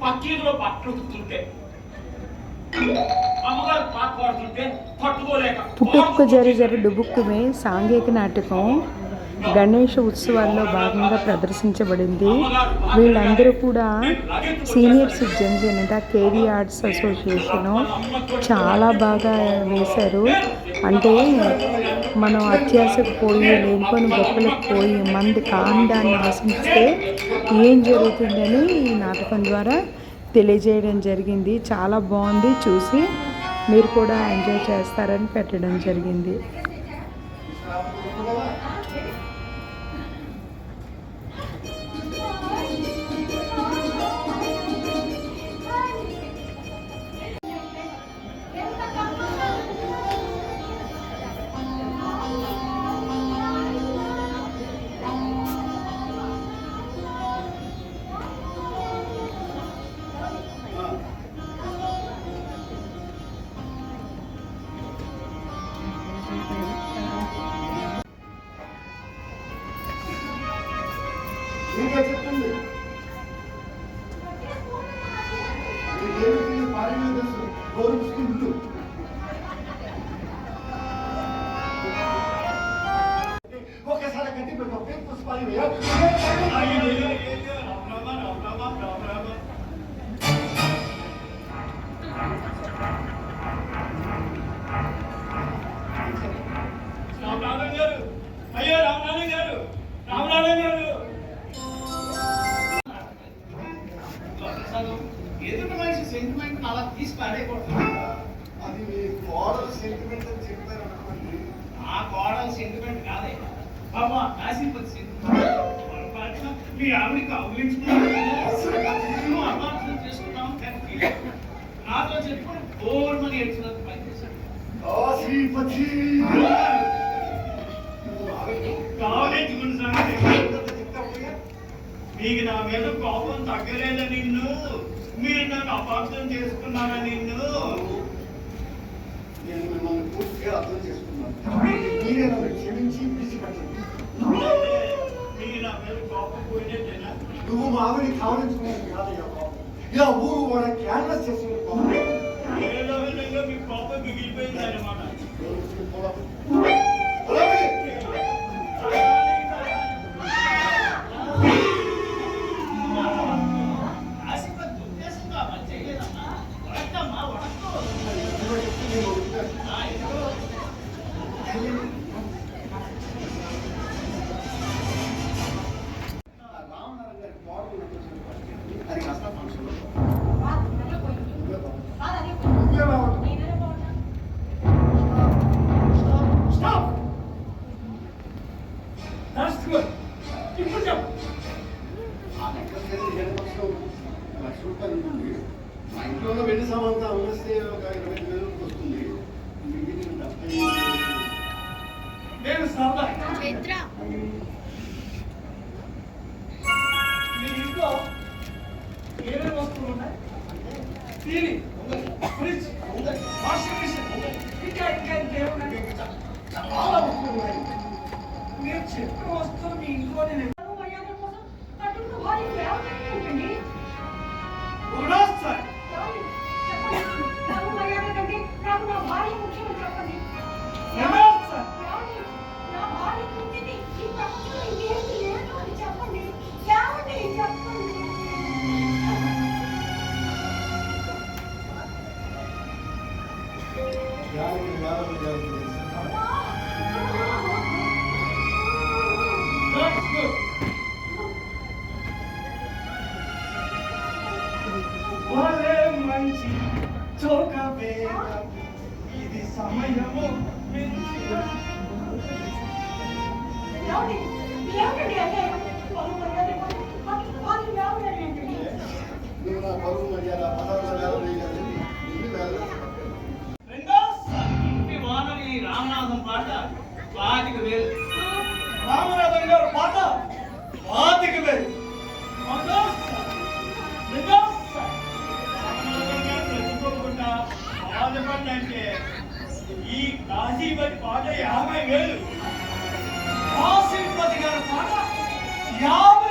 పక్కీలో పట్టుకుంటుంటే అమ్మగారు పాట పాడుతుంటే పట్టుకోలేక పుట్టుక్కు జరి జరి డుబుక్కుమే సాంఘిక నాటకం గణేష్ ఉత్సవాల్లో భాగంగా ప్రదర్శించబడింది. వీళ్ళందరూ కూడా సీనియర్ సిటిజన్స్ అనట కేవీ ఆర్ట్స్ అసోసియేషను చాలా బాగా వేశారు. అంటే మనం అత్యాశకు పోయి లేనిపోని గొప్పలకు పోయి మంది కాండాన్ని ఆశిస్తే ఏం జరుగుతుందని ఈ నాటకం ద్వారా తెలియజేయడం జరిగింది. చాలా బాగుంది చూసి మీరు కూడా ఎంజాయ్ చేస్తారని పెట్టడం జరిగింది. మీకేమిటి పాలన తెలుసు గౌరవిస్తూ ఇల్లు ఒకసారి కట్టి పెట్టు పేరు పుష్పాలు వేయ. రామనాథన్ గారు అయ్యో రామనాథన్ గారు రామనాథన్ గారు తీసి పడేయకూడదు అది మీ కోడలు సెంటిమెంట్ అని చెప్పారు అనుకోండి. ఆ కోడల సెంటిమెంట్ కాదే. బాబా కాశీపతి సెంటిమెంట్ మీ ఆవిడ కౌగిలించుకున్నాను నువ్వు అపార్థం చేసుకున్నావు కానీ నాతో చెప్పుకుని బోర్మని ఏడ్చినంత పనిచేశాడు కాశీపతి కావలించుకున్న సంగతి మీకు నా మీద కోపం తగ్గలేదా నిన్ను? మీరు నన్ను అపార్థం చేసుకున్నారా నిన్ను నేను మిమ్మల్ని పూర్తిగా అర్థం చేసుకున్నాను. మీరే నన్ను క్షమించి విడిచిపెట్టండి మీకు నా మీద కోపం పోయినట్టేనా? నువ్వు మా ఆవిడ కావలించుకున్నది కాదయ్యా పాపం ఇలా ఊరు వాడ క్యాన్వస్ చేసిన ఏదో విధంగా మీ కోపం మిగిలిపోయింది అనమాట దట్స్ గుడ్ ఇప్పుడు చెప్పు మా ఇంట్లో వెళ్ళి సామాన్తో అమ్మేస్తే ఒక ఇరవై వేలు మంచి చోక ఇది సమయము నువ్వు నా పరువు మర్యాద పదహారు వేల. వేయాలి ఎన్ని వేల రామనాథం పాట పాతిక వేలు రామనాథం గారు పాట పాతిక వేలు అంటే ఈ కాశీపతి పాట యాభై వేలు. కాశీపతి గారి పాట యాభై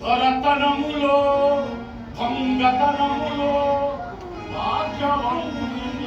దొరతనములో భంగతనములో భాగ్యవంతులు